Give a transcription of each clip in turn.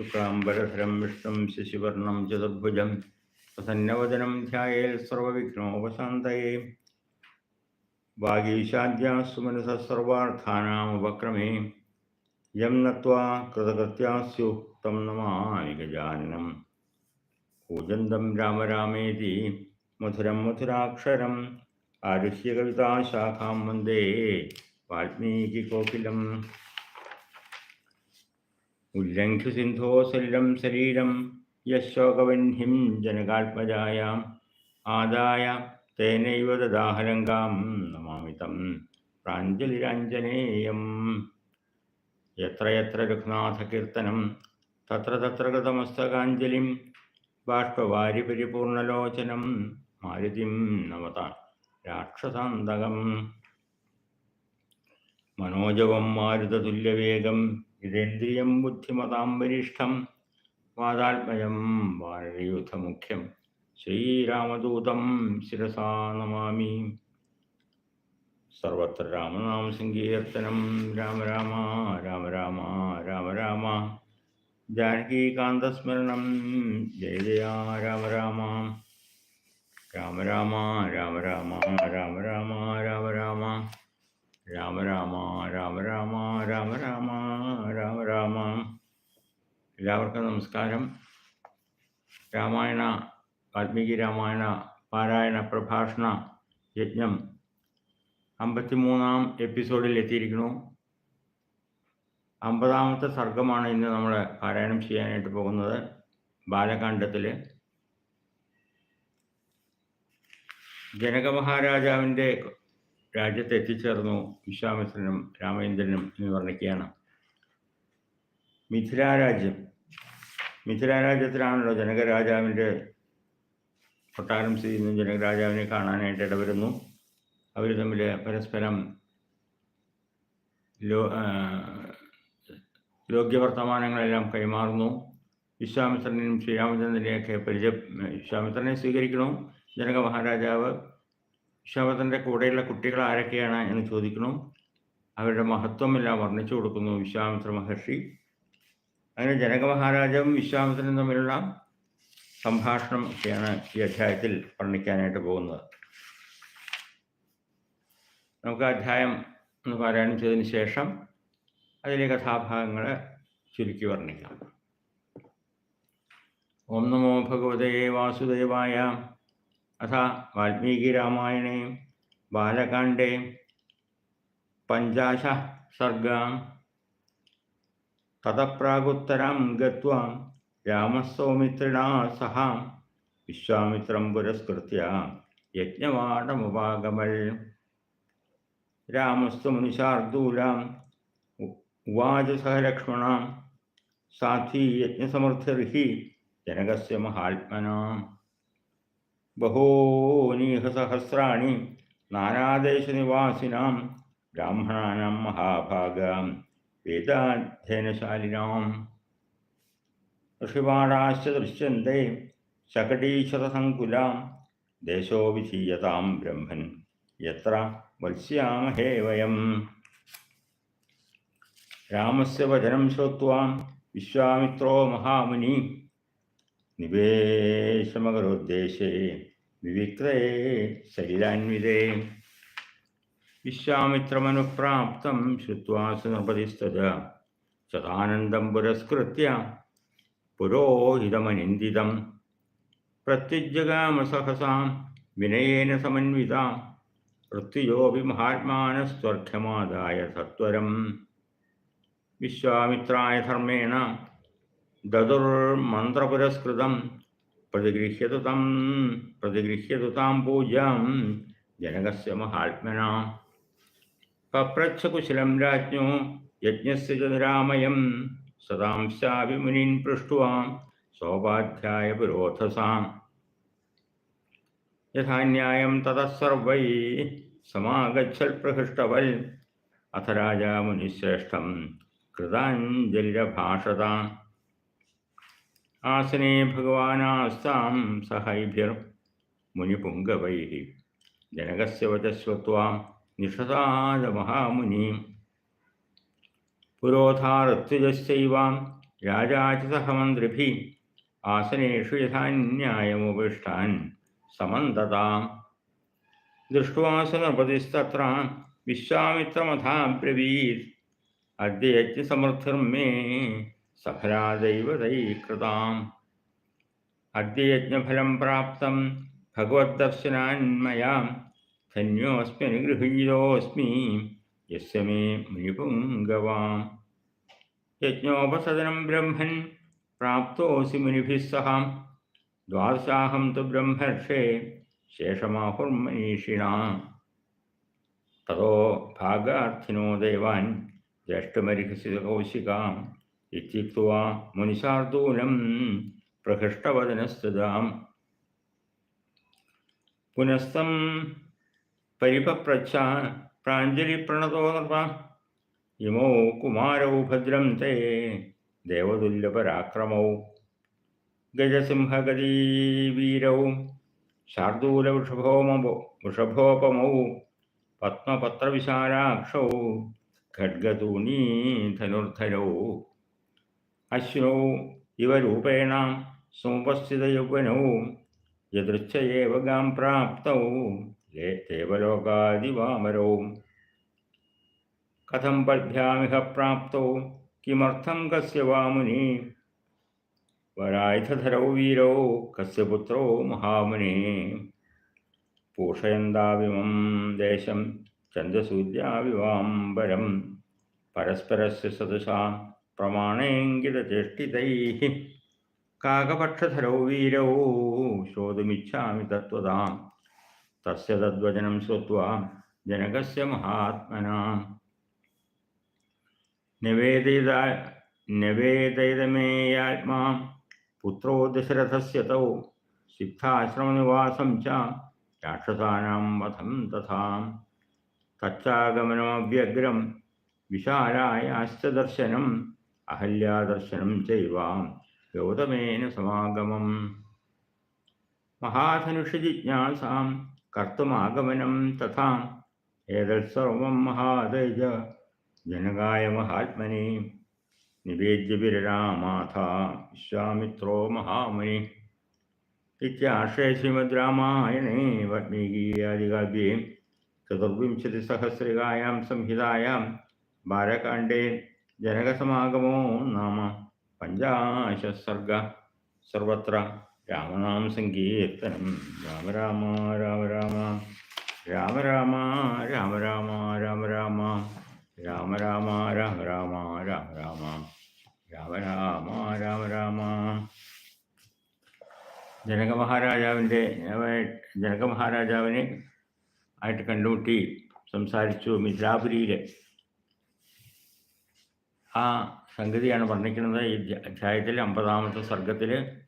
ശുക്ലാംബരധരം വിഷ്ണു ശശിവർണം ചതുർഭുജം പ്രസന്നവദനം ധ്യായേൽ സർവവിഘ്നോപശാന്തയെ വാഗീശാദ്യാസുമനസർവാർത്ഥാനാമുപക്രമേ യം നത്വാ കൃതകൃത്യാസ്യുക്തം നമാമി ഗജാനനം കൂജന്തം രാമരാമേതി മധുരം മധുരാക്ഷരം ആരുഷ്യകവിതാശാഖാം വന്ദേ വാൽമീകി കോകിലം ഉല്ലംഘ്യ സിന്ധോ സലിലം ശരീരം യശോകവിഹിം ജനകാത്മജായാം. ആദായ തേനൈവ ദദാഹരംഗാം നമാമി തം പ്രാഞ്ജലിരഞ്ജനേയം. എത്ര എത്ര രഘുനാഥകീർത്തനം തത്ര തത്ര കൃതമസ്തകാഞ്ജലിം ബാഷ്പവാരി പരിപൂർണലോചനം മാരുതിം നമത രാക്ഷസാന്തകം. മനോജവം മാരുതതുല്യവേഗം ഇതേന്ദ്രിയം ബുദ്ധിമതാം വരിഷ്ഠം വാതാത്മജം വാനരയൂഥമുഖ്യം ശ്രീരാമദൂതം ശിരസാ നമാമി. സർവത്ര രാമനാമ സങ്കീർത്തനം. രാമ രാമ രാമ രാമ രാമ രാമ. ജാനകീകാന്തസ്മരണം. ജയ ജയ രാമ രാമ. രാമ രാമ രാമ രാമ രാമ രാമ രാമ രാമ. രാമ രാമ രാമ രാമ രാമ രാമ. രാമ രാമ എല്ലാവർക്കും നമസ്കാരം. രാമായണ വാൽമീകി രാമായണ പാരായണ പ്രഭാഷണ യജ്ഞം അമ്പത്തിമൂന്നാം എപ്പിസോഡിൽ എത്തിയിരിക്കുന്നു. അമ്പതാമത്തെ സർഗമാണ് ഇന്ന് നമ്മൾ പാരായണം ചെയ്യാനായിട്ട് പോകുന്നത്. ബാലകാണ്ഡത്തിൽ ജനക മഹാരാജാവിന്റെ രാജ്യത്ത് എത്തിച്ചേർന്നു വിശ്വാമിത്രനും രാമേന്ദ്രനും എന്ന് വർണിക്കുകയാണ് മിഥിലാരാജ്യം മിഥിലാരാജ്യത്തിലാണല്ലോ ജനകരാജാവിന്റെ കൊട്ടാരം സ്ഥിതി ചെയ്യുന്ന ജനകരാജാവിനെ കാണാനായിട്ട് ഇടവരുന്നു. അവർ തമ്മിൽ പരസ്പരം ലോ യോഗ്യവർത്തമാനങ്ങളെല്ലാം കൈമാറുന്നു. വിശ്വാമിത്രനും ശ്രീരാമചന്ദ്രനെയൊക്കെ പരിചയ വിശ്വാമിത്രനെ സ്വീകരിക്കണം? ജനക മഹാരാജാവ് വിശ്വാമിത്രന്റെ കൂടെയുള്ള കുട്ടികൾ ആരൊക്കെയാണ് എന്ന് ചോദിക്കണം അവരുടെ മഹത്വമെല്ലാം വർണിച്ചു കൊടുക്കുന്നു വിശ്വാമിത്ര മഹർഷി. അങ്ങനെ ജനക മഹാരാജാവും വിശ്വാമിത്രനും തമ്മിലുള്ള സംഭാഷണം ഒക്കെയാണ് ഈ അധ്യായത്തിൽ വർണിക്കാനായിട്ട് പോകുന്നത്. നമുക്ക് അധ്യായം ഒന്ന് പാരായണം ചെയ്തതിന് ശേഷം അതിലെ കഥാഭാഗങ്ങളെ ചുരുക്കി വർണിക്കാം. ഓം നമോ ഭഗവതേ വാസുദേവായ അഥ വാൽമീകി രാമായണേ ബാലകാണ്ഡേ പഞ്ചാശ സർഗാം തതപ്രാഗുത്തരം ഗത്വാ രാമസൗമിത്രിണാ സഹ വിശ്വാമിത്രം പുരസ്കൃത്യ യജ്ഞവാടമുപാഗമൽ രാമസ്തു മുനിശാർദൂലാം ഉവാച സഹ ലക്ഷ്മണ സാധി യജ്ഞസമർത്ഥിർഹി ജനകസ്യ മഹാത്മന. ബഹൂനീഹ സഹസ്രാണി നാനാദേശനിവാസിനാം ബ്രാഹ്മണാനാം മഹാഭാഗാം. വേദാധ്യയനശാലിനാം. ഋഷിവാടാശ്ച ദൃശ്യന്തെ ശകടീശതസങ്കുലാം ദേശോ വിധീയതാം ബ്രഹ്മൻ. യത്ര വത്സ്യാമഹേ വയം. രാമസ്യ വചനം ശ്രുത്വാ വിശ്വാമിത്രോ മഹാമുനി. നിവേശമകരോദ്ദേശേ വിവിക്രേ ശലിലാന്വിതേ വിശ്വാമിത്രമനുപ്രാപ്തം ശ്രുവാസു സുനൃപതിസ്തത സദാനന്ദം പുരസ്കൃത്യ പുരോഹിതമനിന്ദിതം. പ്രത്യുജ്ജഗാമസഹസാം വിനയേന സമന്വിതാം. പൃഥ്വിയോപി മഹാത്മാനസ്വർഘ്യമാദായ സത്വരം. വിശ്വാമിത്രായ ധർമ്മേണ ദതുർമന്ത്രപുരസ്കൃതം പ്രതിഗൃഹ്യതു തം പ്രതിഗൃഹ്യതു താം പൂജാം ജനകസ്യ മഹാത്മന പപ്രച്ഛകുശലം രാജ്ഞോ നിരാമയം സദാംശാപി മുനീൻ പൃഷ്ട്വാ. സോപാധ്യായ പുരോധസാം. യഥാന്യായം തതസർവൈ തതഃ സർവൈ സമാഗച്ഛൽ പ്രഹൃഷ്ടവൽ. അഥ രാജാ മുനിശ്രേഷ്ഠം കൃതാഞ്ജലിരഭാഷത. ആസനേ ഭഗവാനാസ്താം സഹൈഭിർ മുനിപുങ്കവൈ. ജനകസ്യ വചസ്വത്വാം. निषसादमहामुनि महामुनि राजा च सह मन्त्रिभिः आसनेषु यथा न्यायमुपविष्टान् समन्तताम्। दृष्ट्वा स नृपतिस्तत्र विश्वामित्रमथाब्रवीत्। अद्य यज्ञसमर्थर्मे सफला दैवतैः अद्य यज्ञफलं प्राप्तं भगवद्दर्शनान्मया അനുഗൃഹീതോസ്മി യസ്യ മേ മുനിപുംഗവാം യജ്ഞോപസദനം ബ്രഹ്മൻ പ്രാപ്തോസി മുനിഭിः സഹ ദ്വാദശാഹം തു ബ്രഹ്മർഷേ ശേഷമാഹുർമനീഷിണ തതോ ഭാഗാർത്ഥിനോ ദേവാൻ ജ്യേഷ്ഠമരിഹസി കൗശികാം ഇത്യുക്വാ മുനിശാർദൂലം പ്രഹൃഷ്ടവദനസ്തുതാം പുനസ്തം പരിപപ്രച്ഛ പ്രാഞ്ജലിപ്രണതോ നൃപ ഇമോ കുമാരൗ ഭദ്രം തേ ദേവതുല്യപരാക്രമൗ. ഗജസിംഹഗതീവീരൗ ശാർദൂലവൃഷഭോമോ വൃഷഭോപമൗ. പത്മപത്രവിശാലാക്ഷൗ. ഖഡ്ഗതൂണീധനുർധരൗ അശ്നൗ ഇവ രൂപേണ സമുപസ്ഥിതയൗവനൗ. യദൃച്ഛയേവ ഗാം പ്രാപ്തൗ. ദേവലോകാദിവാമരൗ കഥം പദ്ഭ്യാമിഹ പ്രാപ്തൗ കിമർത്ഥം കസ്യ വാമുനി വരായുധരോ വീരോ കസ്യ പുത്രോ മഹാമുനി പൂഷയന്താവിമം ദേശം ചന്ദ്രസൂര്യാവിവാംബരം പരസ്പരസ്യ സദൃശാം പ്രമാണേങ്കിതചേഷ്ടിതൈ കാകപക്ഷധരോ വീരോ ശ്രോതുമിച്ഛാമി തത്വതാം തസ്യ തദ്വചനം ശ്രുത്വാ ജനകസ്യ മഹാത്മന നിവേദിത നിവേദിതമേയാത്മാ പുത്രോ ദശരഥസ്യ തൗ സിദ്ധാശ്രമനിവാസം ച രാക്ഷസാനാം വധം തഥാ തച്ചാഗമനമവ്യഗ്രം വിശാലായാശ്ച ദർശനം അഹല്യാദർശനം ചൈവാം ഗൗതമേന സമാഗമം മഹാധനുഷ ജിജ്ഞാസാം കർത്തുമാഗമനം തഥാ. ഏതത്സർവം മഹാതേജ ജനകായ മഹാത്മനെ. നിവേദ്യ വിരരാമാഥ വിശ്വാമിത്രോ മഹാമുനി. ഇത്യാശ്രയ ശ്രീമദ് രാമായണേ വാൽമീകീയാദികാവ്യേ ചതുർവിംശതിസഹസ്രികായാം സംഹിതായാം. ബാലകാണ്ഡേ. ജനകസമാഗമോ നാമ. പഞ്ചാശസർഗ സർവത്ര രാമനാമ സങ്കീർത്തനം രാമ രാമ രാമ രാമ. രാമ രാമ രാമ രാമ രാമ രാമ. രാമ രാമ രാമ രാമ രാമ രാമ. രാമ രാമ രാമ രാമ. ജനക മഹാരാജാവിന്റെ ജനക മഹാരാജാവിനെ ആയിട്ട് കണ്ടുമുട്ടി സംസാരിച്ചു മിഥിലാപുരിയിൽ ആ സംഗതിയാണ് വർണിക്കുന്നത്. ഈ അധ്യായത്തിൽ അമ്പതാമത്തെ സർഗത്തിൽ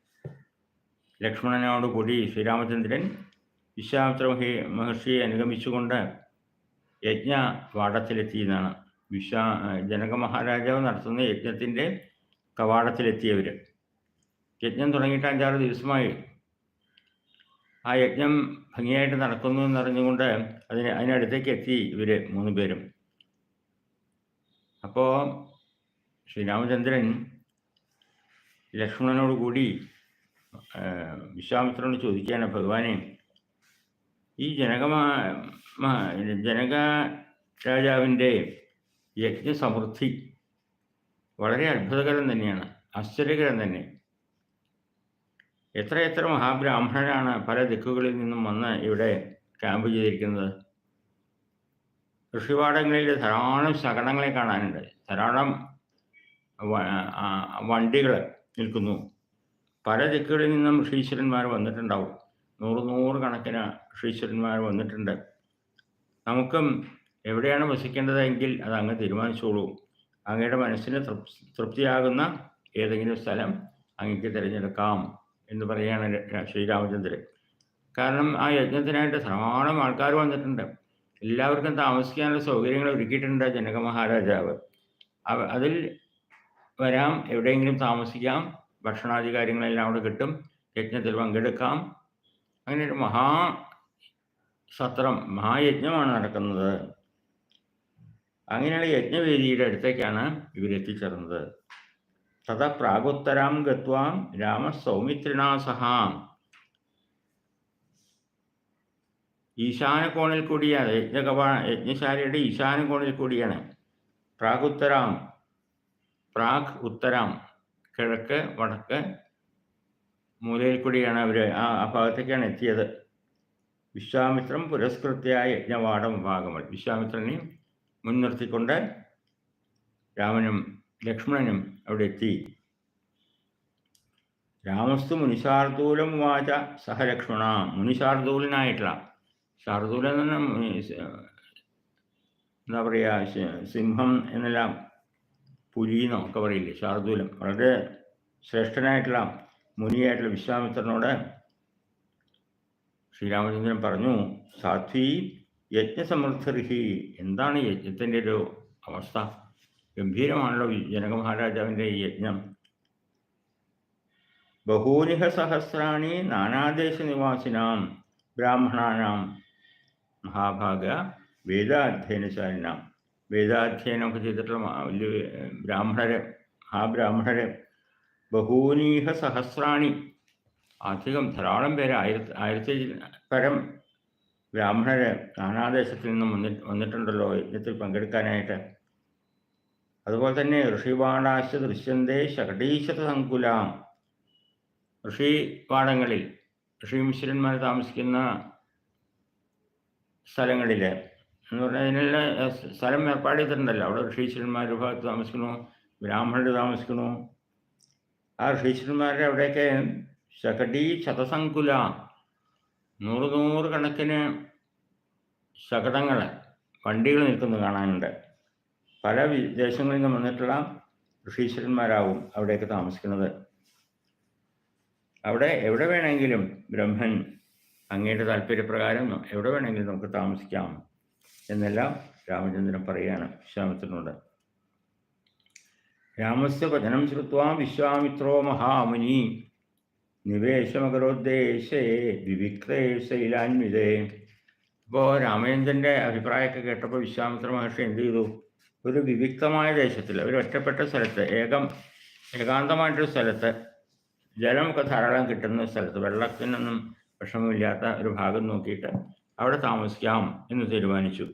ലക്ഷ്മണനോട് കൂടി ശ്രീരാമചന്ദ്രൻ വിശ്വാമിത്ര മഹി മഹർഷിയെ അനുഗമിച്ചുകൊണ്ട് യജ്ഞ വാടത്തിലെത്തിയെന്നാണ് വിശ്വാ ജനക മഹാരാജാവ് നടത്തുന്ന യജ്ഞത്തിന്റെ കവാടത്തിലെത്തിയവർ യജ്ഞം തുടങ്ങിയിട്ട് അഞ്ചാറ് ദിവസമായി. ആ യജ്ഞം ഭംഗിയായിട്ട് നടക്കുന്നു എന്നറിഞ്ഞുകൊണ്ട് അതിന് അതിനടുത്തേക്ക് എത്തി ഇവർ മൂന്ന് പേരും. അപ്പോൾ ശ്രീരാമചന്ദ്രൻ ലക്ഷ്മണനോട് കൂടി വിശ്വാമിത്രനോട് ചോദിക്കുകയാണ് ഭഗവാനെ ഈ ജനകമാ ജനക രാജാവിന്റെ യജ്ഞസമൃദ്ധി വളരെ അത്ഭുതകരം തന്നെയാണ് ആശ്ചര്യകരം തന്നെ. എത്ര എത്ര മഹാബ്രാഹ്മണരാണ് പല ദിക്കുകളിൽ നിന്നും വന്ന് ഇവിടെ ക്യാമ്പ് ചെയ്തിരിക്കുന്നത്? കൃഷിപാടങ്ങളിൽ ധാരാളം ശകടങ്ങളെ കാണാനുണ്ട് ധാരാളം വണ്ടികൾ നിൽക്കുന്നു. പല ദിക്കുകളിൽ നിന്നും ഋഷീശ്വരന്മാർ വന്നിട്ടുണ്ടാവും. നൂറ് നൂറ് കണക്കിന് ഋഷീശ്വരന്മാർ വന്നിട്ടുണ്ട്. നമുക്കും എവിടെയാണ് വസിക്കേണ്ടതെങ്കിൽ അത് അങ്ങ് തീരുമാനിച്ചോളൂ. അങ്ങയുടെ മനസ്സിന് തൃപ്തിയാകുന്ന ഏതെങ്കിലും സ്ഥലം അങ്ങക്ക് തിരഞ്ഞെടുക്കാം എന്ന് പറയുകയാണ് ശ്രീരാമചന്ദ്രൻ. കാരണം ആ യജ്ഞത്തിനായിട്ട് ധാരാളം ആൾക്കാർ വന്നിട്ടുണ്ട്. എല്ലാവർക്കും താമസിക്കാനുള്ള സൗകര്യങ്ങൾ ഒരുക്കിയിട്ടുണ്ട് ജനക മഹാരാജാവ് അതിൽ വരാം എവിടെയെങ്കിലും താമസിക്കാം ഭക്ഷണാദി കാര്യങ്ങളെല്ലാം അവിടെ കിട്ടും. യജ്ഞത്തിൽ പങ്കെടുക്കാം. അങ്ങനെ ഒരു മഹാ സത്രം മഹായജ്ഞമാണ് നടക്കുന്നത്. അങ്ങനെയുള്ള യജ്ഞവേദിയുടെ അടുത്തേക്കാണ് ഇവരെത്തിച്ചേർന്നത്. തഥ പ്രാഗുത്തരാം ഗത്വാം രാമ സൗമിത്രിണാ ഈശാന കോണിൽ കൂടിയാണ് യജ്ഞകവാ യജ്ഞശാലയുടെ ഈശാന കോണിൽ കൂടിയാണ്. പ്രാഗുത്തരാം പ്രാഗ് ഉത്തരാം. കിഴക്ക് വടക്ക് മൂലയിൽ കൂടിയാണ് അവർ ആ ഭാഗത്തേക്കാണ് എത്തിയത്. വിശ്വാമിത്രം പുരസ്കൃത്യ യജ്ഞവാടം ഭാഗമൽ വിശ്വാമിത്രനെ മുൻനിർത്തിക്കൊണ്ട് രാമനും ലക്ഷ്മണനും അവിടെ എത്തി. രാമസ്തു മുനിശാർദൂലം വാച സഹലക്ഷ്മണ മുനിശാർദൂലനായിട്ടുള്ള ശാർദൂലൻ എന്ന് എന്താ പറയുക സിംഹം എന്നെല്ലാം പുലിന്നോ ഒക്കെ പറയില്ലേ ശാർദൂലം. വളരെ ശ്രേഷ്ഠനായിട്ടുള്ള മുനിയായിട്ടുള്ള വിശ്വാമിത്രനോട് ശ്രീരാമചന്ദ്രൻ പറഞ്ഞു സാധ്വി യജ്ഞസമർത്ഥർഹി എന്താണ് യജ്ഞത്തിന്റെ ഒരു അവസ്ഥ? ഗംഭീരമാണല്ലോ ജനക മഹാരാജാവിന്റെ ഈ യജ്ഞം. ബഹൂനിഹ സഹസ്രാണി നാനാദേശ നിവാസിനാം ബ്രാഹ്മണാനാം മഹാഭാഗ വേദാധ്യയനശാലിനാം. വേദാധ്യയനമൊക്കെ ചെയ്തിട്ടുള്ള വലിയ ബ്രാഹ്മണരെ ആ ബ്രാഹ്മണരെ ബഹൂനീഹ സഹസ്രാണി. അധികം ധാരാളം പേര് ആയിരത്തി ആയിരത്തി പരം ബ്രാഹ്മണരെ നാനാദേശത്തിൽ നിന്നും വന്നിട്ട് വന്നിട്ടുണ്ടല്ലോ യജ്ഞത്തിൽ പങ്കെടുക്കാനായിട്ട്. അതുപോലെ തന്നെ ഋഷിപാടാശ ദൃശ്യന്തേ ശകടീശത സങ്കുലാം. ഋഷിവാടങ്ങളിൽ ഋഷിമിശ്വരന്മാർ താമസിക്കുന്ന സ്ഥലങ്ങളിൽ എന്ന് പറഞ്ഞാൽ അതിനുള്ള സ്ഥലം ഏർപ്പാട് ചെയ്തിട്ടുണ്ടല്ലോ. അവിടെ ഋഷീശ്വരന്മാരുടെ ഭാഗത്ത് താമസിക്കണു ബ്രാഹ്മണർ താമസിക്കണു ആ ഋഷീശ്വരന്മാരുടെ അവിടെയൊക്കെ ശകടീ ശതസങ്കുല നൂറ് നൂറ് കണക്കിന് ശകടങ്ങൾ വണ്ടികൾ നിൽക്കുന്നത് കാണാനുണ്ട്. പല വിദേശങ്ങളിൽ നിന്ന് വന്നിട്ടുള്ള ഋഷീശ്വരന്മാരാവും അവിടെയൊക്കെ താമസിക്കുന്നത്. അവിടെ എവിടെ വേണമെങ്കിലും ബ്രഹ്മൻ അങ്ങയുടെ താല്പര്യപ്രകാരം എവിടെ വേണമെങ്കിലും നമുക്ക് താമസിക്കാം. എന്നെല്ലാം രാമചന്ദ്രൻ പറയുകയാണ് വിശ്വാമിത്രനോട്. രാമസ്യ വചനം ശ്രുത്വാ വിശ്വാമിത്രോ മഹാമുനി. നിവേശമകരോദ്ദേശേ വിവിക്തേ ശൈലാൻവിതേ ഇപ്പോൾ രാമചന്ദ്രന്റെ അഭിപ്രായമൊക്കെ കേട്ടപ്പോൾ വിശ്വാമിത്ര മഹർഷി എന്ത് ചെയ്തു? ഒരു വിവിക്തമായ ദേശത്തിൽ ഒരു ഒറ്റപ്പെട്ട സ്ഥലത്ത് ഏകം ഏകാന്തമായിട്ടൊരു സ്ഥലത്ത് ജലമൊക്കെ ധാരാളം കിട്ടുന്ന സ്ഥലത്ത് വെള്ളത്തിനൊന്നും വിഷമമില്ലാത്ത ഒരു ഭാഗം നോക്കിയിട്ട് അവിടെ താമസിക്കാം എന്ന് തീരുമാനിച്ചു.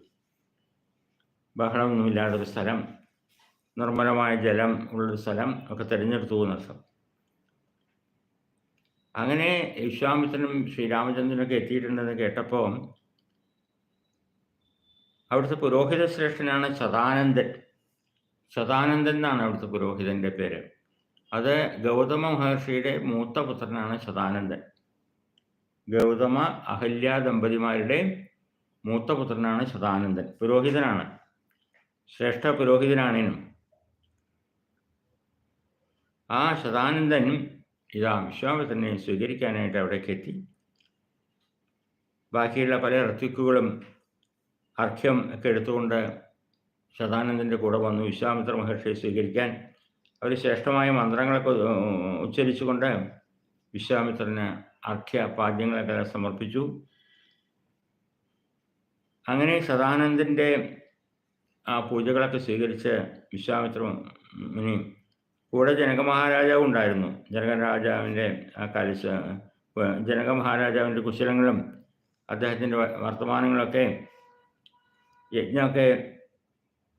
ബഹളമൊന്നുമില്ലാത്തൊരു സ്ഥലം നിർമ്മലമായ ജലം ഉള്ളൊരു സ്ഥലം ഒക്കെ തിരഞ്ഞെടുത്തു എന്നർത്ഥം അങ്ങനെ വിശ്വാമിത്രനും ശ്രീരാമചന്ദ്രനൊക്കെ എത്തിയിട്ടുണ്ടെന്ന് കേട്ടപ്പോൾ അവിടുത്തെ പുരോഹിത ശ്രേഷ്ഠനാണ് സദാനന്ദൻ. സദാനന്ദൻ എന്നാണ് അവിടുത്തെ പുരോഹിതന്റെ പേര്. അത് ഗൗതമ മഹർഷിയുടെ മൂത്ത പുത്രനാണ് ശതാനന്ദൻ ഗൗതമ അഹല്യ ദമ്പതിമാരുടെ മൂത്ത പുത്രനാണ് ശതാനന്ദൻ പുരോഹിതനാണ്. ശ്രേഷ്ഠ പുരോഹിതനാണേനും. ആ ശതാനന്ദൻ ഇതാ വിശ്വാമിത്രനെ സ്വീകരിക്കാനായിട്ട് അവിടേക്ക് എത്തി. ബാക്കിയുള്ള പല ഋത്വിക്കുകളും അർഘ്യം ഒക്കെ എടുത്തുകൊണ്ട് ശതാനന്ദന്റെ കൂടെ വന്നു വിശ്വാമിത്ര മഹർഷിയെ സ്വീകരിക്കാൻ. അവർ ശ്രേഷ്ഠമായ മന്ത്രങ്ങളൊക്കെ ഉച്ചരിച്ചുകൊണ്ട് വിശ്വാമിത്രന് അർഘ്യ പാദ്യങ്ങളൊക്കെ സമർപ്പിച്ചു. അങ്ങനെ സദാനന്ദന്റെ ആ പൂജകളൊക്കെ സ്വീകരിച്ച് വിശ്വാമിത്ര മുനി കൂടെ ജനക മഹാരാജാവും ഉണ്ടായിരുന്നു. ജനക രാജാവിന്റെ ആ കലശ ജനക മഹാരാജാവിന്റെ കുശലങ്ങളും അദ്ദേഹത്തിന്റെ വർത്തമാനങ്ങളൊക്കെ യജ്ഞമൊക്കെ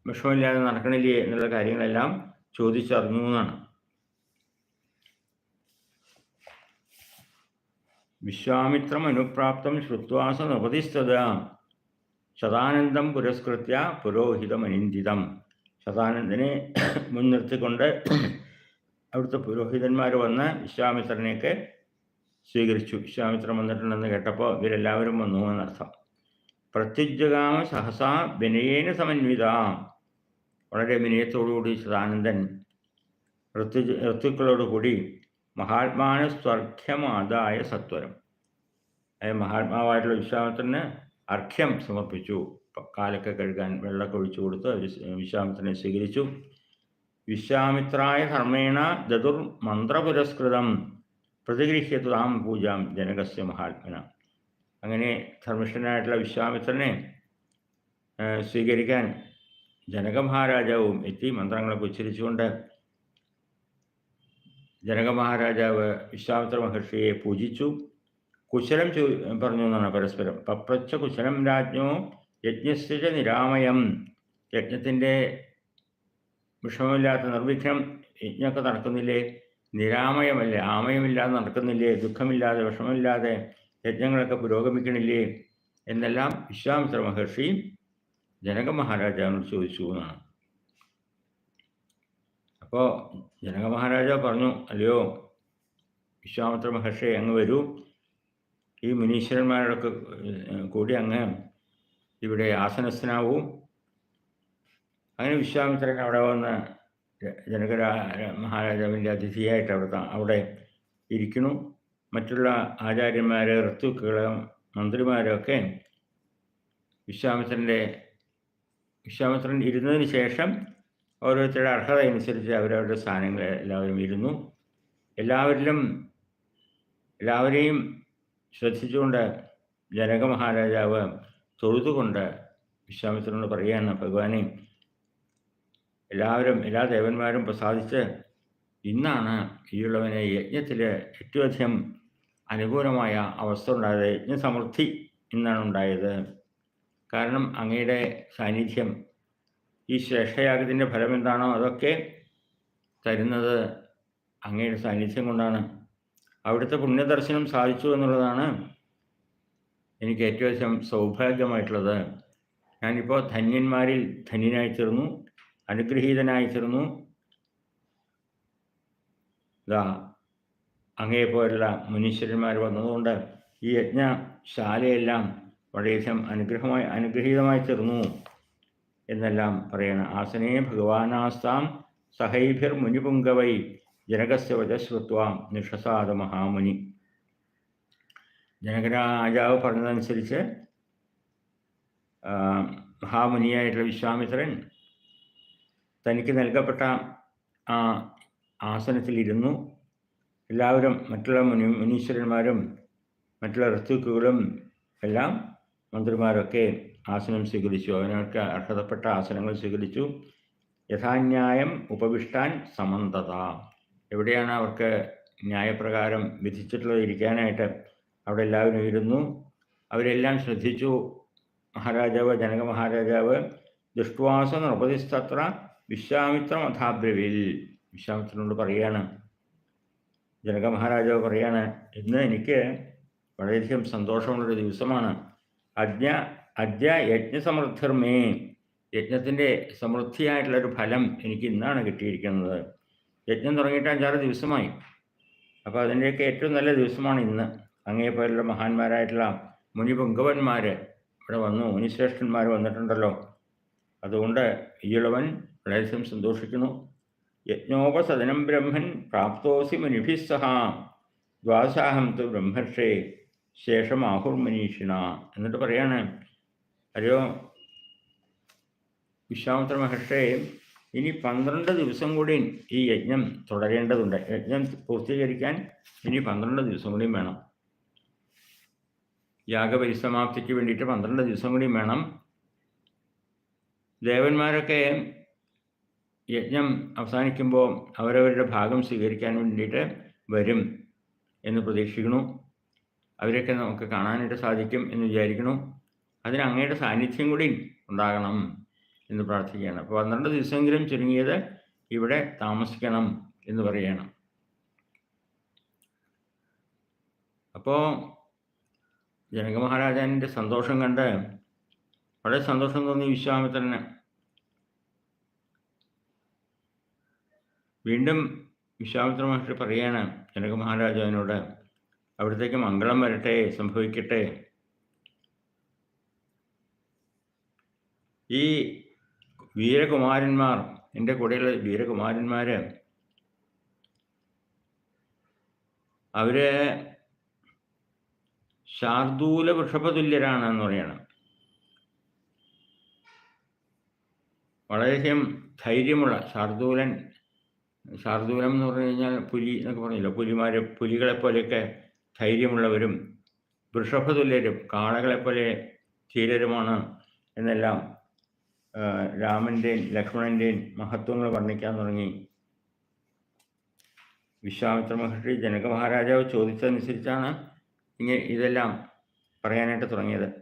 വിഷമില്ലാതെ നടക്കണില്ലേ എന്നുള്ള കാര്യങ്ങളെല്ലാം ചോദിച്ചറിഞ്ഞു എന്നാണ്. വിശ്വാമിത്രം അനുപ്രാപ്തം ശ്രുത്വാസ നപതിസ്ഥത ശതാനന്ദം പുരസ്കൃത്യ പുരോഹിതമനിന്ദിതം. ശതാനന്ദനെ മുൻനിർത്തിക്കൊണ്ട് അവിടുത്തെ പുരോഹിതന്മാർ വന്ന് വിശ്വാമിത്രനെയൊക്കെ സ്വീകരിച്ചു. വിശ്വാമിത്രം വന്നിട്ടുണ്ടെന്ന് കേട്ടപ്പോൾ ഇവരെല്ലാവരും വന്നു എന്നർത്ഥം. പ്രത്യുജ്ജകാമ സഹസാ വിനയേന സമന്വിത. വളരെ വിനയത്തോടുകൂടി സദാനന്ദൻ ഋതു ഋത്തുക്കളോടുകൂടി സ്വർഖ്യമാതായ സത്വരം. അതായത് മഹാത്മാവായിട്ടുള്ള വിശ്വാമിത്രന് അർഘ്യം സമർപ്പിച്ചു. കാലൊക്കെ കഴുകാൻ വെള്ളമൊക്കെ ഒഴിച്ചു കൊടുത്ത് വിശ്വാമിത്രനെ സ്വീകരിച്ചു. വിശ്വാമിത്രായ ധർമ്മേണ ദതുർ മന്ത്രപുരസ്കൃതം പ്രതിഗൃഹ്യ താം പൂജാം ജനകസ്യ മഹാത്മന. അങ്ങനെ ധർമ്മിഷ്ഠനായിട്ടുള്ള വിശ്വാമിത്രനെ സ്വീകരിക്കാൻ ജനകമഹാരാജാവും എത്തി മന്ത്രങ്ങളൊക്കെ ഉച്ചരിച്ചുകൊണ്ട് ജനക മഹാരാജാവ് വിശ്വാമിത്ര മഹർഷിയെ പൂജിച്ചു. കുശലം ചോ പറഞ്ഞു എന്നാണ് പരസ്പരം. പപ്രച്ച കുശലം രാജ്ഞോ യജ്ഞസ്ഥിര നിരാമയം. യജ്ഞത്തിന്റെ വിഷമമില്ലാത്ത നിർവിഘ്നം യജ്ഞമൊക്കെ നടക്കുന്നില്ലേ? നിരാമയമല്ലേ? ആമയമില്ലാതെ നടക്കുന്നില്ലേ? ദുഃഖമില്ലാതെ വിഷമമില്ലാതെ യജ്ഞങ്ങളൊക്കെ പുരോഗമിക്കണില്ലേ? എന്നെല്ലാം വിശ്വാമിത്ര മഹർഷി ജനക മഹാരാജാവിനോട് ചോദിച്ചു എന്നാണ്. അപ്പോൾ ജനക മഹാരാജാവ് പറഞ്ഞു അല്ലയോ വിശ്വാമിത്ര മഹർഷി അങ്ങ് വരൂ. ഈ മുനീശ്വരന്മാരുടെ കൂടി അങ്ങ് ഇവിടെ ആസനസ്ഥനാവും. അങ്ങനെ വിശ്വാമിത്രൻ അവിടെ വന്ന് ജനകരാ മഹാരാജാവിന്റെ അതിഥിയായിട്ട് അവിടെ അവിടെ ഇരിക്കുന്നു. മറ്റുള്ള ആചാര്യന്മാർ ഋത്തുക്കൾ മന്ത്രിമാരൊക്കെ വിശ്വാമിത്രന്റെ വിശ്വാമിത്രൻ ഇരുന്നതിന് ശേഷം ഓരോരുത്തരുടെ അർഹത അനുസരിച്ച് അവരവരുടെ സ്ഥാനങ്ങൾ എല്ലാവരും ഇരുന്നു. എല്ലാവരിലും എല്ലാവരെയും ശ്രദ്ധിച്ചുകൊണ്ട് ജനക മഹാരാജാവ് തൊഴുതുകൊണ്ട് വിശ്വാമിത്രനോട് പറയുകയാണ് ഭഗവാനെ എല്ലാവരും എല്ലാ ദേവന്മാരും പ്രസാദിച്ച് ഇന്നാണ് ഈയുള്ളവനെ യജ്ഞത്തിൽ ഏറ്റവും അധികം അനുകൂലമായ അവസ്ഥ ഉണ്ടായത്. യജ്ഞസമൃദ്ധി ഇന്നാണ് ഉണ്ടായത്. കാരണം അങ്ങയുടെ സാന്നിധ്യം ഈ ശ്രേഷ്ഠയാഗത്തിന്റെ ഫലം എന്താണോ അതൊക്കെ തരുന്നത് അങ്ങയുടെ സാന്നിധ്യം കൊണ്ടാണ്. അവിടുത്തെ പുണ്യദർശനം സാധിച്ചു എന്നുള്ളതാണ് എനിക്ക് ഏറ്റവും സൗഭാഗ്യമായിട്ടുള്ളത്. ഞാനിപ്പോൾ ധന്യന്മാരിൽ ധന്യനായി തീർന്നു അനുഗ്രഹീതനായി തീർന്നു. ഇതാ അങ്ങയെപ്പോലുള്ള മുനീശ്വരന്മാർ വന്നതുകൊണ്ട് ഈ യജ്ഞശാലയെല്ലാം വളരെയധികം അനുഗ്രഹമായി അനുഗ്രഹീതമായി തീർന്നു. എന്നെല്ലാം പറയണം ആസനേ ഭഗവാനാസ്താം സഹൈഭിർ മുനിപുങ്കവൈ ജനകസ്യ വചശ്രുത്വാം നിഷസാദ മഹാമുനി. ജനകരാജാവ് പറഞ്ഞതനുസരിച്ച് മഹാമുനിയായിട്ടുള്ള വിശ്വാമിത്രൻ തനിക്ക് നൽകപ്പെട്ട ആ ആസനത്തിലിരുന്നു. എല്ലാവരും മറ്റുള്ള മുനി മുനീശ്വരന്മാരും മറ്റുള്ള ഋത്തുക്കുകളും എല്ലാം മന്ത്രിമാരൊക്കെ ആസനം സ്വീകരിച്ചു. അവനവർക്ക് അർഹതപ്പെട്ട ആസനങ്ങൾ സ്വീകരിച്ചു. യഥാന്യായം ഉപവിഷ്ടാൻ സമന്തത. എവിടെയാണ് അവർക്ക് ന്യായപ്രകാരം വിധിച്ചിട്ടുള്ളത്? ഇരിക്കാനായിട്ട് അവിടെ എല്ലാവരും ഇരുന്നു. അവരെല്ലാം ശ്രദ്ധിച്ചു. മഹാരാജാവ് ജനക മഹാരാജാവ് ദുഷ്വാസ നിർപ്പതിസ്തത്ര വിശ്വാമിത്രം അഥാബ്രവിൽ. വിശ്വാമിത്രനോട് പറയാണ്. ജനക മഹാരാജാവ് പറയാണ് ഇന്ന് എനിക്ക് വളരെയധികം സന്തോഷമുള്ളൊരു ദിവസമാണ്. അജ്ഞ അദ്യ യജ്ഞസമൃദ്ധിർമേ. യജ്ഞത്തിന്റെ സമൃദ്ധിയായിട്ടുള്ളൊരു ഫലം എനിക്ക് ഇന്നാണ് കിട്ടിയിരിക്കുന്നത്. യജ്ഞം തുടങ്ങിയിട്ട് അഞ്ചാറ് ദിവസമായി. അപ്പോൾ അതിന്റെയൊക്കെ ഏറ്റവും നല്ല ദിവസമാണ് ഇന്ന്. അങ്ങേപ്പോലുള്ള മഹാന്മാരായിട്ടുള്ള മുനിപുങ്കവന്മാർ ഇവിടെ വന്നു. മുനിശ്രേഷ്ഠന്മാർ വന്നിട്ടുണ്ടല്ലോ. അതുകൊണ്ട് ഈയുളവൻ പ്രളയസം സന്തോഷിക്കുന്നു. യജ്ഞോപസദനം ബ്രഹ്മൻ പ്രാപ്തോസി മുനിഭിസ്സഹ ദ്വാസാഹം തു ബ്രഹ്മർഷേ. ശേഷം ആഹുർമനീഷിണ. എന്നിട്ട് പറയാണ് അയ്യോ വിശ്വാമിത്ര മഹർഷേ ഇനി പന്ത്രണ്ട് ദിവസം കൂടി ഈ യജ്ഞം തുടരേണ്ടതുണ്ട്. യജ്ഞം പൂർത്തീകരിക്കാൻ ഇനി പന്ത്രണ്ട് ദിവസം കൂടിയും വേണം. യാഗപരിസമാപ്തിക്ക് വേണ്ടിയിട്ട് പന്ത്രണ്ട് ദിവസം കൂടിയും വേണം. ദേവന്മാരൊക്കെ യജ്ഞം അവസാനിക്കുമ്പോൾ അവരവരുടെ ഭാഗം സ്വീകരിക്കാൻ വേണ്ടിയിട്ട് വരും എന്ന് പ്രതീക്ഷിക്കുന്നു. അവരെയൊക്കെ നമുക്ക് കാണാനായിട്ട് സാധിക്കും എന്ന് വിചാരിക്കുന്നു. അതിന് അങ്ങയുടെ സാന്നിധ്യം കൂടി ഉണ്ടാകണം എന്ന് പ്രാർത്ഥിക്കുകയാണ്. അപ്പോൾ പന്ത്രണ്ട് ദിവസമെങ്കിലും ചുരുങ്ങിയത് ഇവിടെ താമസിക്കണം എന്ന് പറയുകയാണ്. അപ്പോൾ ജനക മഹാരാജാവിന്റെ സന്തോഷം കണ്ട് വളരെ സന്തോഷം തോന്നി വിശ്വാമിത്രന്. വീണ്ടും വിശ്വാമിത്ര മഹർഷി പറയാണ് ജനക മഹാരാജാവിനോട് അവിടത്തേക്ക് മംഗളം വരട്ടെ സംഭവിക്കട്ടെ. ഈ വീരകുമാരന്മാർ എന്റെ കൂടെയുള്ള വീരകുമാരന്മാർ അവർ ശാർദൂല വൃഷഭതുല്യരാണ് എന്ന് പറയണം. വളരെയധികം ധൈര്യമുള്ള ശാർദൂലൻ ശാർദൂലം എന്ന് പറഞ്ഞു കഴിഞ്ഞാൽ പുലി എന്നൊക്കെ പറഞ്ഞില്ല? പുലിമാർ പുലികളെ പോലെയൊക്കെ ധൈര്യമുള്ളവരും വൃഷഭതുല്യരും കാളകളെപ്പോലെ ധീരരുമാണ് എന്നെല്ലാം രാമന്റെയും ലക്ഷ്മണന്റെയും മഹത്വങ്ങൾ വർണിക്കാൻ തുടങ്ങി. വിശ്വാമിത്ര മഹർഷി ജനക മഹാരാജാവ് ചോദിച്ചതനുസരിച്ചാണ് ഇങ്ങനെ ഇതെല്ലാം പറയാനായിട്ട് തുടങ്ങിയത്.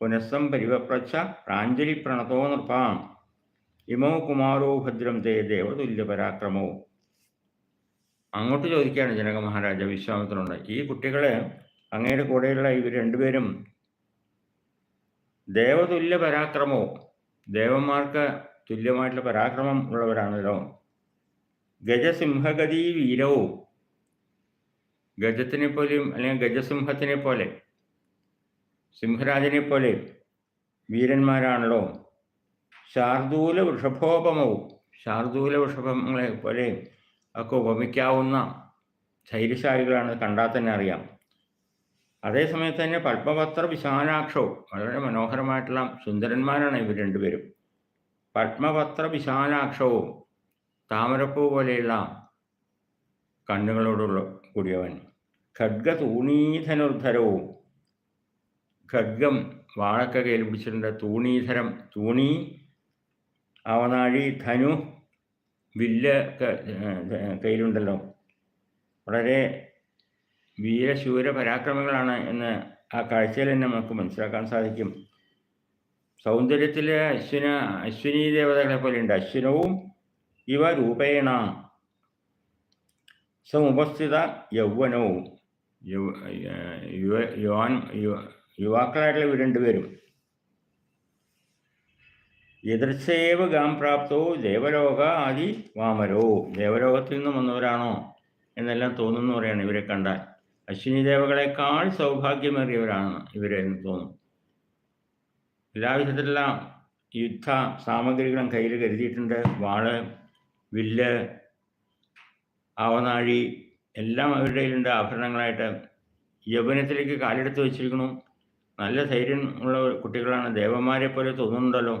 പുനസ്സം പരിവപ്രച്ഛ പ്രാഞ്ജലി പ്രണതോ നൃപ്പാം. ഇമോ കുമാരോ ഭദ്രം തേ ദേവതുല്യ പരാക്രമോ. അങ്ങോട്ട് ചോദിക്കുകയാണ് ജനക മഹാരാജ വിശ്വാമിത്രനോട്. ഈ കുട്ടികളെ അങ്ങയുടെ കൂടെയുള്ള ഇവർ രണ്ടുപേരും ദേവതുല്യ പരാക്രമോ? ദേവന്മാർക്ക് തുല്യമായിട്ടുള്ള പരാക്രമം ഉള്ളവരാണല്ലോ. ഗജസിംഹഗതി വീരവും. ഗജത്തിനെ പോലെയും അല്ലെങ്കിൽ ഗജസിംഹത്തിനെ പോലെ സിംഹരാജനെ പോലെ വീരന്മാരാണല്ലോ. ശാർദൂല വൃഷഭോപമവും ശാർദൂല വൃഷഭങ്ങളെ പോലെ ഒക്കെ ഉപമിക്കാവുന്ന ധൈര്യശാലികളാണ് കണ്ടാൽ തന്നെ അറിയാം. അതേസമയത്ത് തന്നെ പത്മപത്ര വിശാലാക്ഷവും വളരെ മനോഹരമായിട്ടുള്ള സുന്ദരന്മാരാണ് ഇവർ രണ്ടുപേരും. പത്മപത്ര വിശാലാക്ഷവും താമരപ്പൂ പോലെയുള്ള കണ്ണുകളോടുള്ള കൂടിയവൻ. ഖഡ്ഗ തൂണീധനുർധരവും ഖഡ്ഗം വാഴക്ക കയ്യിൽ പിടിച്ചിട്ടുണ്ട്. തൂണീധരം തൂണി അവനാഴി ധനു വില്ല് കയ്യിലുണ്ടല്ലോ. വളരെ വീരശൂര പരാക്രമങ്ങളാണ് എന്ന് ആ കാഴ്ചയിൽ തന്നെ നമുക്ക് മനസ്സിലാക്കാൻ സാധിക്കും. സൗന്ദര്യത്തിലെ അശ്വിന അശ്വിനി ദേവതകളെ പോലെയുണ്ട് അശ്വിനവും ഇവ രൂപേണ. സമുപസ്ഥിത യൗവനവും. യുവ യുവാക്കളായിട്ടുള്ള ഇവർ രണ്ടുപേരും. എതിർച്ചേവ ഗാം പ്രാപ്തോ ദേവലോക ആദി വാമരോ. ദേവലോകത്തിൽ നിന്നും വന്നവരാണോ എന്നെല്ലാം തോന്നുന്നു പറയാണ് ഇവരെ കണ്ടാൽ. അശ്വിനി ദേവകളെക്കാൾ സൗഭാഗ്യമേറിയവരാണ് ഇവരെ എന്ന് തോന്നും എല്ലാവിധത്തിലുള്ള യുദ്ധ സാമഗ്രികളും കയ്യിൽ കരുതിയിട്ടുണ്ട്. വാൾ വില്ല് ആവനാഴി എല്ലാം അവരുടെ കയ്യിലുണ്ട്. ആഭരണങ്ങളായിട്ട് യൗവനത്തിലേക്ക് കാലെടുത്ത് വെച്ചിരിക്കുന്നു. നല്ല ധൈര്യം ഉള്ള കുട്ടികളാണ്. ദേവന്മാരെ പോലെ തോന്നുന്നുണ്ടല്ലോ.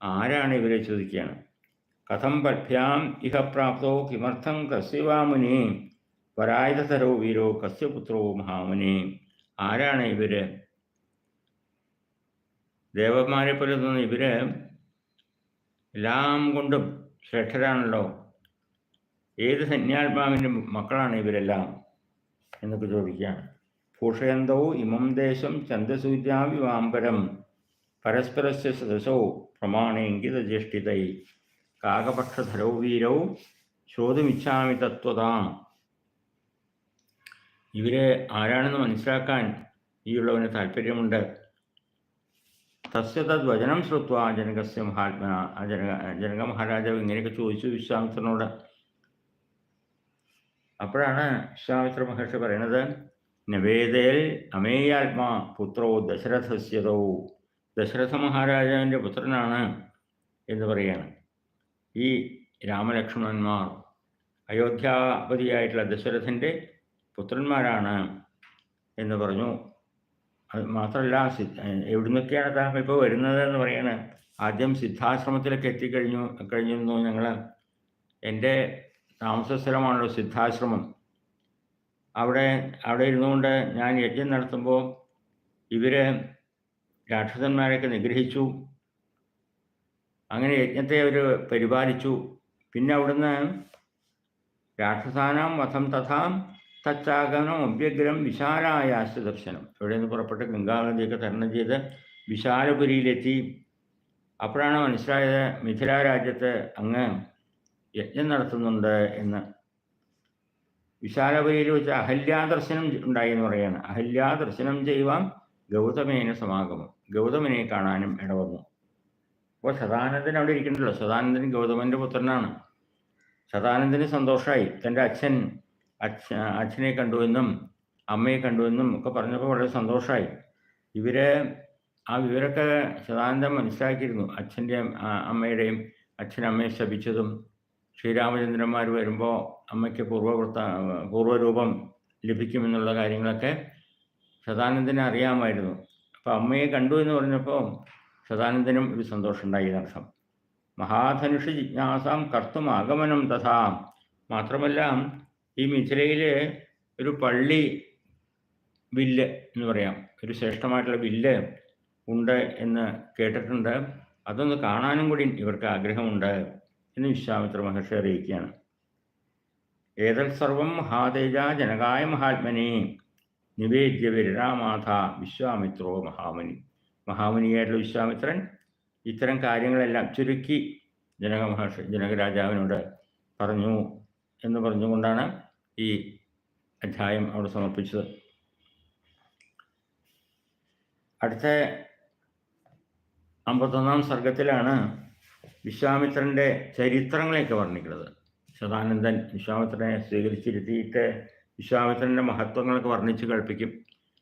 ആരാണ് ഇവരെ ചോദിക്കുകയാണ്? കഥം പഠ്യാം ഇഹപ്രാപ്തോ കിമർത്ഥം കസ്യവാമുനി പരായുധതരോ വീരോ കസ്യപുത്രോ മഹാമുനി. ആരാണ് ഇവർ? ദേവന്മാരെ പോലെ തന്നെ ഇവർ എല്ലാം കൊണ്ടും ശ്രേഷ്ഠരാണല്ലോ. ഏത് സന്യാത്മാവിന്റെ മക്കളാണ് ഇവരെല്ലാം എന്നൊക്കെ ചോദിക്കുകയാണ്. ഭൂഷയന്തോ ഇമം ദേശം ചന്ദസൂര്യാവിവാംബരം പരസ്പരസ്യ സദസോ പ്രമാണേങ്കിതജ്യേഷ്ഠിതൈ കാകപക്ഷധരോ വീരോ ശ്രോതുമിച്ഛാമി തത്വതാം. ഇവരെ ആരാണെന്ന് മനസ്സിലാക്കാൻ ഈ ഉള്ളവന് താല്പര്യമുണ്ട്. തസ്യതദ് വചനം ശ്രുത്വ ജനകസ്യ മഹാത്മന ജനക ജനക മഹാരാജാവ് ഇങ്ങനെയൊക്കെ ചോദിച്ചു വിശ്വാമിത്രനോട്. അപ്പോഴാണ് വിശ്വാമിത്ര മഹർഷി പറയുന്നത് നവേദയിൽ അമേയാത്മാ പുത്രോ ദശരഥസ്യതോ. ദശരഥ മഹാരാജാവിന്റെ പുത്രനാണ് എന്ന് പറയുകയാണ് ഈ രാമലക്ഷ്മണന്മാർ. അയോധ്യാപതിയായിട്ടുള്ള ദശരഥന്റെ പുത്രന്മാരാണ് എന്ന് പറഞ്ഞു. അത് മാത്രമല്ല എവിടുന്നൊക്കെയാണ് താങ്കൾ ഇപ്പോൾ വരുന്നത് എന്ന് പറയാണ്. ആദ്യം സിദ്ധാശ്രമത്തിലൊക്കെ എത്തിക്കഴിഞ്ഞു കഴിഞ്ഞിരുന്നു ഞങ്ങൾ എന്റെ താമസ സ്ഥലമാണല്ലോ സിദ്ധാശ്രമം. അവിടെ അവിടെ ഇരുന്നുകൊണ്ട് ഞാൻ യജ്ഞം നടത്തുമ്പോൾ ഇവർ രാക്ഷസന്മാരെയൊക്കെ നിഗ്രഹിച്ചു. അങ്ങനെ യജ്ഞത്തെ അവർ പരിപാലിച്ചു. പിന്നെ അവിടുന്ന് രാക്ഷസാനാം വധം തഥാം തച്ചാഗമനം അഭ്യഗ്രം വിശാലായ ദർശനം. ഇവിടെ നിന്ന് പുറപ്പെട്ട് ഗംഗാനദിയൊക്കെ തരണം ചെയ്ത് വിശാലപുരിയിലെത്തി. അപ്പോഴാണ് മനസ്സിലായത് മിഥില രാജ്യത്ത് അങ്ങ് യജ്ഞം നടത്തുന്നുണ്ട് എന്ന്. വിശാലപുരിയിൽ വെച്ച് അഹല്യാദർശനം ഉണ്ടായി എന്ന് പറയാണ്. അഹല്യാദർശനം ചെയ്യുവാൻ ഗൗതമേന സമാഗമം. ഗൗതമനെ കാണാനും ഇടവന്നു. അപ്പോൾ സദാനന്ദൻ അവിടെ ഇരിക്കണ്ടല്ലോ സദാനന്ദൻ ഗൗതമന്റെ പുത്രനാണ്. സദാനന്ദന് സന്തോഷമായി തന്റെ അച്ഛൻ അച്ഛ അച്ഛനെ കണ്ടുവെന്നും അമ്മയെ കണ്ടുവെന്നും ഒക്കെ പറഞ്ഞപ്പോൾ വളരെ സന്തോഷമായി ഇവരെ ആ വിവരമൊക്കെ ശതാനന്ദം മനസ്സിലാക്കിയിരുന്നു. അച്ഛന്റെ അമ്മയുടെയും അച്ഛനമ്മയെ ശപിച്ചതും ശ്രീരാമചന്ദ്രന്മാർ വരുമ്പോൾ അമ്മയ്ക്ക് പൂർവവൃത്ത പൂർവരൂപം ലഭിക്കുമെന്നുള്ള കാര്യങ്ങളൊക്കെ സദാനന്ദന് അറിയാമായിരുന്നു. അപ്പോൾ അമ്മയെ കണ്ടു എന്ന് പറഞ്ഞപ്പോൾ സദാനന്ദനും ഒരു സന്തോഷം ഉണ്ടായി എന്നർത്ഥം മഹാധനുഷ ജിജ്ഞാസാം കർത്തും ആഗമനം തഥാ. മാത്രമല്ല ഈ മിഥിലയിൽ ഒരു പള്ളി വില്ല് എന്ന് പറയാം. ഒരു ശ്രേഷ്ഠമായിട്ടുള്ള വില്ല് ഉണ്ട് എന്ന് കേട്ടിട്ടുണ്ട്. അതൊന്ന് കാണാനും കൂടി ഇവർക്ക് ആഗ്രഹമുണ്ട് എന്ന് വിശ്വാമിത്ര മഹർഷി അറിയിക്കുകയാണ്. ഏതൽ സർവം മഹാതേജ ജനകായ മഹാത്മനെ നിവേദ്യ വിരരാമാഥ വിശ്വാമിത്രോ മഹാമുനി. മഹാമുനിയായിട്ടുള്ള വിശ്വാമിത്രൻ ഇത്തരം കാര്യങ്ങളെല്ലാം ചുരുക്കി ജനക മഹർഷി ജനകരാജാവിനോട് പറഞ്ഞു. എന്ന് പറഞ്ഞുകൊണ്ടാണ് ഈ അധ്യായം അവിടെ സമർപ്പിച്ചത്. അടുത്ത അമ്പത്തൊന്നാം സർഗത്തിലാണ് വിശ്വാമിത്രന്റെ ചരിത്രങ്ങളെയൊക്കെ വർണിക്കുന്നത്. സദാനന്ദൻ വിശ്വാമിത്രനെ സ്വീകരിച്ചിരുത്തിയിട്ട് വിശ്വാമിത്രന്റെ മഹത്വങ്ങളൊക്കെ വർണിച്ച് കേൾപ്പിക്കും.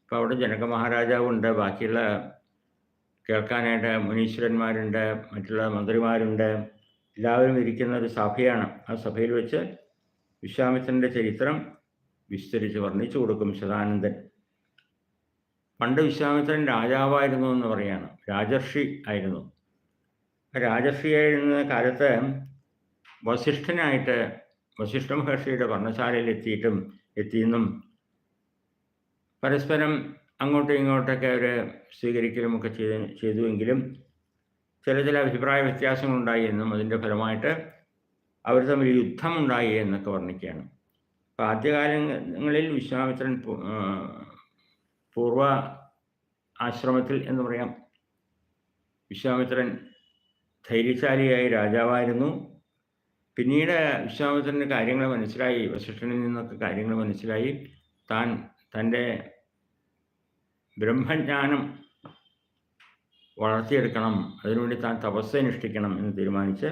അപ്പോൾ അവിടെ ജനക മഹാരാജാവുണ്ട് ബാക്കിയുള്ള കേൾക്കാനായിട്ട് മുനീശ്വരന്മാരുണ്ട് മറ്റുള്ള മന്ത്രിമാരുണ്ട്. എല്ലാവരും ഇരിക്കുന്ന ഒരു സഭയാണ്. ആ സഭയിൽ വെച്ച് വിശ്വാമിത്രന്റെ ചരിത്രം വിസ്തരിച്ച് വർണിച്ചു കൊടുക്കും ശതാനന്ദൻ. പണ്ട് വിശ്വാമിത്രൻ രാജാവായിരുന്നു എന്ന് പറയാണ്. രാജർഷി ആയിരുന്നു. രാജർഷിയായിരുന്ന കാലത്ത് വസിഷ്ഠനായിട്ട് വസിഷ്ഠ മഹർഷിയുടെ വർണശാലയിൽ എത്തിയിട്ടും എത്തിയെന്നും പരസ്പരം അങ്ങോട്ടും ഇങ്ങോട്ടൊക്കെ അവർ സ്വീകരിക്കലും ഒക്കെ ചെയ്തു ചെയ്തുവെങ്കിലും ചില ചില അഭിപ്രായ വ്യത്യാസങ്ങളുണ്ടായി എന്നും അതിന്റെ ഫലമായിട്ട് അവർ തമ്മിൽ യുദ്ധമുണ്ടായി എന്നൊക്കെ വർണിക്കുകയാണ്. അപ്പോൾ ആദ്യകാലങ്ങളിൽ വിശ്വാമിത്രൻ പൂർവ ആശ്രമത്തിൽ എന്ന് പറയാം. വിശ്വാമിത്രൻ ധൈര്യശാലിയായ രാജാവായിരുന്നു. പിന്നീട് വിശ്വാമിത്രന്റെ കാര്യങ്ങൾ മനസ്സിലായി. വസിഷ്ഠനിൽ നിന്നൊക്കെ കാര്യങ്ങൾ മനസ്സിലായി. താൻ തന്റെ ബ്രഹ്മജ്ഞാനം വളർത്തിയെടുക്കണം. അതിനുവേണ്ടി താൻ തപസ്സനുഷ്ഠിക്കണം എന്ന് തീരുമാനിച്ച്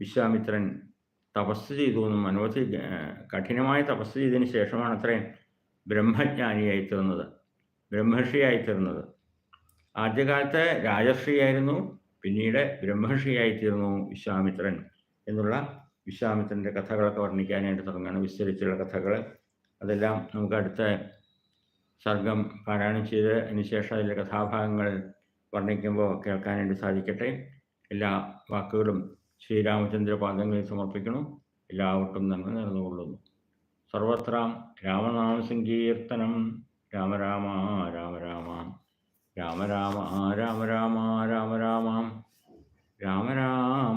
വിശ്വാമിത്രൻ തപസ് ചെയ്തു എന്നും അനവധി കഠിനമായ തപസ് ചെയ്തതിന് ശേഷമാണ് അത്രയും ബ്രഹ്മജ്ഞാനിയായി തീർന്നത് ബ്രഹ്മർഷിയായി തീർന്നത്. ആദ്യകാലത്ത് രാജർഷിയായിരുന്നു പിന്നീട് ബ്രഹ്മർഷിയായി തീർന്നു വിശ്വാമിത്രൻ എന്നുള്ള വിശ്വാമിത്രന്റെ കഥകളൊക്കെ വർണിക്കാനായിട്ട് തുടങ്ങുകയാണ് വിസ്തരിച്ചുള്ള കഥകൾ. അതെല്ലാം നമുക്ക് അടുത്ത സർഗം പാരായണം ചെയ്ത് അതിനുശേഷം അതിലെ കഥാഭാഗങ്ങൾ വർണിക്കുമ്പോൾ കേൾക്കാനായിട്ട് സാധിക്കട്ടെ. എല്ലാ വാക്കുകളും ശ്രീരാമചന്ദ്ര പാദങ്ങളിൽ സമർപ്പിക്കണം. എല്ലാവർക്കും നന്മ നേർന്നുകൊള്ളുന്നു. സർവത്ര രാമനാമ സങ്കീർത്തനം രാമ രാമ രാമ രാമ. രാമ രാമ രാമ രാമ രാമ രാമ. രാമ രാമ.